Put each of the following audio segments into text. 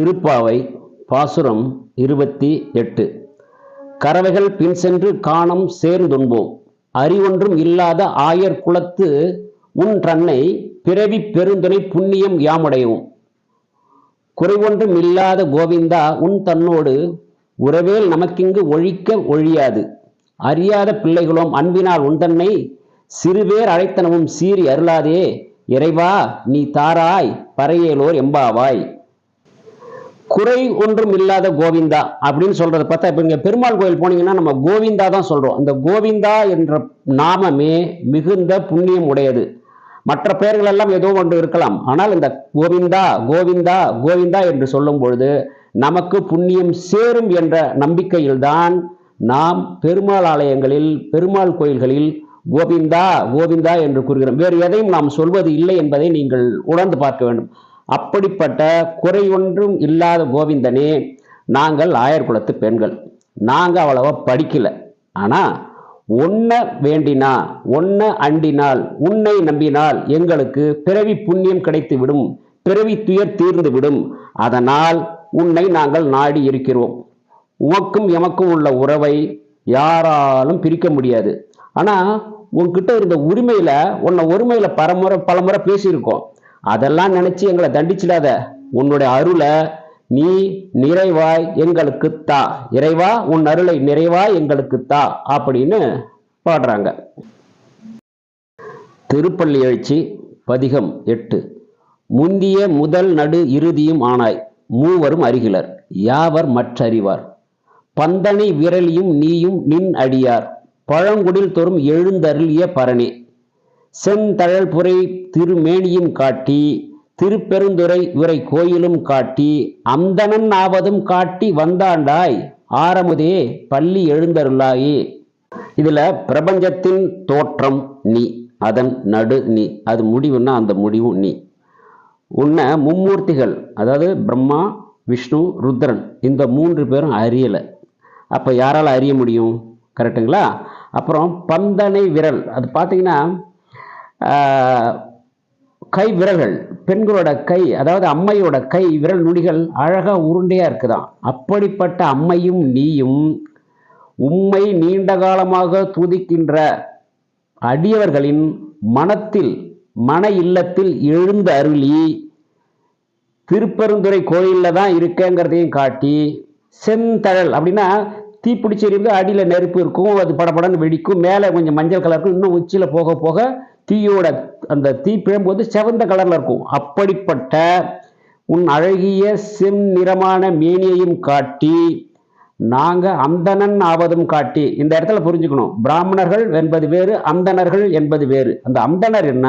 திருப்பாவை பாசுரம் இருபத்தி எட்டு. கறவைகள் பின் சென்று காணம் சேர்ந்துண்போம். அறிவொன்றும் இல்லாத ஆயர் குலத்து உன் தன்னை பிறவி பெருந்துணை புண்ணியம் யாமுடையவும் குறைவொன்றும் இல்லாத கோவிந்தா உன் தன்னோடு உறவேல் நமக்கிங்கு ஒழிக்க ஒழியாது. அறியாத பிள்ளைகளும் அன்பினால் உந்தன்னை சிறுபேர் அழைத்தனவும் சீறி அருளாதே. இறைவா நீ தாராய் பறையேலோர் எம்பாவாய். குறை ஒன்றும் இல்லாத கோவிந்தா அப்படின்னு சொல்றத பார்த்தா இப்போ நீங்கள் பெருமாள் கோயில் போனீங்கன்னா நம்ம கோவிந்தா தான் சொல்கிறோம் இந்த கோவிந்தா என்ற நாமமே மிகுந்த புண்ணியம் உடையது. மற்ற பெயர்கள் எல்லாம் ஏதோ ஒன்று இருக்கலாம். ஆனால் இந்த கோவிந்தா கோவிந்தா கோவிந்தா என்று சொல்லும் பொழுது நமக்கு புண்ணியம் சேரும் என்ற நம்பிக்கையில்தான் நாம் பெருமாள் ஆலயங்களில் பெருமாள் கோயில்களில் கோவிந்தா கோவிந்தா என்று கூறுகிறோம். வேறு எதையும் நாம் சொல்வது இல்லை என்பதை நீங்கள் உணர்ந்து பார்க்க வேண்டும். அப்படிப்பட்ட குறை ஒன்றும் இல்லாத கோவிந்தனே நாங்கள் ஆயர் குலத்து பெண்கள். நாங்கள் அவ்வளவா படிக்கல. ஆனால் ஒன்ன வேண்டினா ஒன்ன அண்டினால் உன்னை நம்பினால் எங்களுக்கு பிறவி புண்ணியம் கிடைத்து விடும் பிறவி துயர் தீர்ந்து விடும் அதனால் உன்னை நாங்கள் நாடி இருக்கிறோம். உமக்கும் எமக்கும் உள்ள உறவை யாராலும் பிரிக்க முடியாது. ஆனால் உன்கிட்ட இருந்த உரிமையில் உன்னை ஒருமையில் பரமுறை பலமுறை பேசியிருக்கோம். அதெல்லாம் நினைச்சு எங்களை தண்டிச்சிடாத. உன்னுடைய அருளை நீ நிறைவாய் எங்களுக்கு தா. இறைவா உன் அருளை நிறைவாய் எங்களுக்கு தா அப்படின்னு பாடுறாங்க. திருப்பள்ளி எழுச்சி பதிகம் எட்டு. முந்திய முதல் நடு இறுதியும் ஆனாய். மூவரும் அருகிலர் யாவர் மற்றறிவார்? பந்தனை விரலியும் நீயும் நின் அடியார். பழங்குடில் தோறும் எழுந்தருளிய பரணி. செந்தழல்புரை திருமேனியும் காட்டி திருப்பெருந்துறை உரை கோயிலும் காட்டி அந்தணன் ஆவதும் காட்டி வந்தாண்டாய் ஆரமுதே பள்ளி எழுந்தருளாயே. இதுல பிரபஞ்சத்தின் தோற்றம் நீ அதன் நடு நீ அது முடிவுன்னா அந்த முடிவும் நீ. உன்னை மும்மூர்த்திகள் அதாவது பிரம்மா விஷ்ணு ருத்ரன் இந்த மூன்று பேரும் அறியலை. அப்போ யாரால் அறிய முடியும்? கரெக்டுங்களா? அப்புறம் பந்தனை விரல் அது பார்த்தீங்கன்னா கை விரல்கள் பெண்களோட கை அதாவது அம்மையோட கை விரல் நுனிகள் அழகாக உருண்டையாக இருக்குதான். அப்படிப்பட்ட அம்மையும் நீயும் உம்மை நீண்ட காலமாக துதிக்கின்ற அடியவர்களின் மனத்தில் மன இல்லத்தில் எழுந்த அருளி திருப்பெருந்துறை கோயிலில் தான் இருக்கேங்கிறதையும் காட்டி செந்தழல் அப்படின்னா தீப்பிடிச்சி இருந்து அடியில் நெருப்பு இருக்கும் அது படபடன்னு வெடிக்கும் மேலே கொஞ்சம் மஞ்சள் கலர் இருக்கும் இன்னும் உச்சியில் போக போக தீயோட அந்த தீ பிழம்போது செவந்த கலரில் இருக்கும். அப்படிப்பட்ட உன் அழகிய செம் நிறமான மேனியையும் காட்டி நாங்கள் அந்தணன் ஆவதும் காட்டி இந்த இடத்துல புரிஞ்சுக்கணும். பிராமணர்கள் என்பது வேறு அந்தணர்கள் என்பது வேறு. அந்த அந்தனர் என்ன?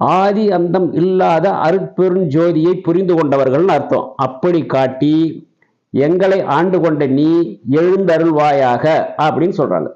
ஆதி அந்தம் இல்லாத அருட்பெருஞ்சோதியை புரிந்து கொண்டவர்கள்னு அர்த்தம். அப்படி காட்டி எங்களை ஆண்டு கொண்ட நீ எழுந்தருள்வாயாக அப்படின்னு சொல்கிறாங்க